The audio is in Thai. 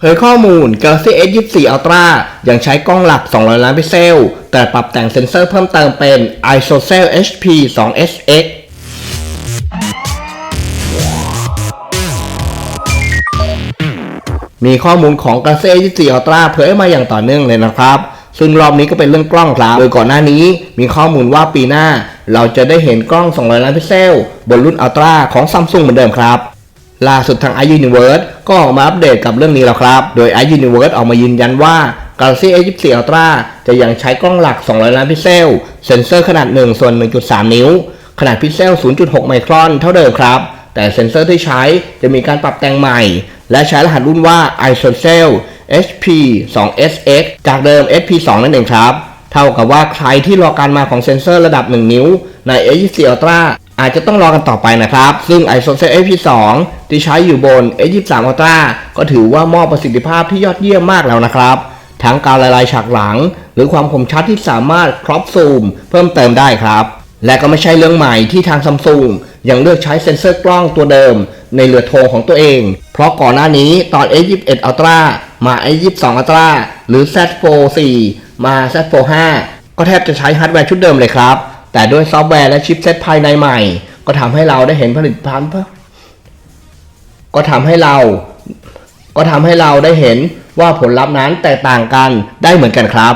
เผยข้อมูล Galaxy S24 Ultra ยังใช้กล้องหลัก 200 ล้านพิกเซล แต่ปรับแต่งเซ็นเซอร์เพิ่มเติมเป็น ISOCELL HP 2SX มีข้อมูลของ Galaxy S24 Ultra เผยมาอย่างต่อเนื่องเลยนะครับ ซึ่งรอบนี้ก็เป็นเรื่องกล้องครับ โดยก่อนหน้านี้มีข้อมูลว่าปีหน้า เราจะได้เห็นกล้อง 200 ล้านพิกเซล บนรุ่น Ultra ของ Samsung เหมือนเดิมครับ ล่าสุดทาง iUniverse ก็ออกมาอัปเดตกับเรื่องนี้แล้วครับ โดย iUniverse ออกมายืนยันว่า Galaxy S24 Ultra จะยังใช้กล้องหลัก 200 ล้านพิกเซล เซ็นเซอร์ขนาด 1 ส่วน 1.3 นิ้ว ขนาดพิกเซล 0.6 ไมครอนเท่าเดิมครับ แต่เซ็นเซอร์ที่ใช้จะมีการปรับแต่งใหม่ และใช้รหัสรุ่นว่า ISOCELL HP 2SX จากเดิม SP 2 นั่นเองครับ เท่ากับว่าใครที่รอการมาของเซ็นเซอร์ระดับ 1 นิ้วใน S24 Ultra อาจจะต้องรอกันต่อไปนะครับ ซึ่ง ISOCELL HP 2 ที่ใช้อยู่บน S23 Ultra ก็ถือว่ามอบประสิทธิภาพที่ยอดเยี่ยมมากแล้วนะครับ ทั้งการละลายฉากหลัง หรือความคมชัดที่สามารถครอปซูมเพิ่มเติมได้ครับ และก็ไม่ใช่เรื่องใหม่ที่ทางซัมซุงยังเลือกใช้เซ็นเซอร์กล้องตัวเดิม ในเรือโทของตัวเอง เพราะก่อนหน้านี้ตอน S21 Ultra มา S22 Ultra หรือ Z4 4มา Z4 5ก็แทบจะใช้ฮาร์ดแวร์ชุดเดิมเลยครับ แต่ด้วยซอฟต์แวร์และชิปเซตภายในใหม่ ก็ทำให้เราได้เห็นผลิตภัณฑ์ก็ทำให้เรา ก็ทำให้เราได้เห็นว่าผลลัพธ์นั้นแตกต่างกันได้เหมือนกันครับ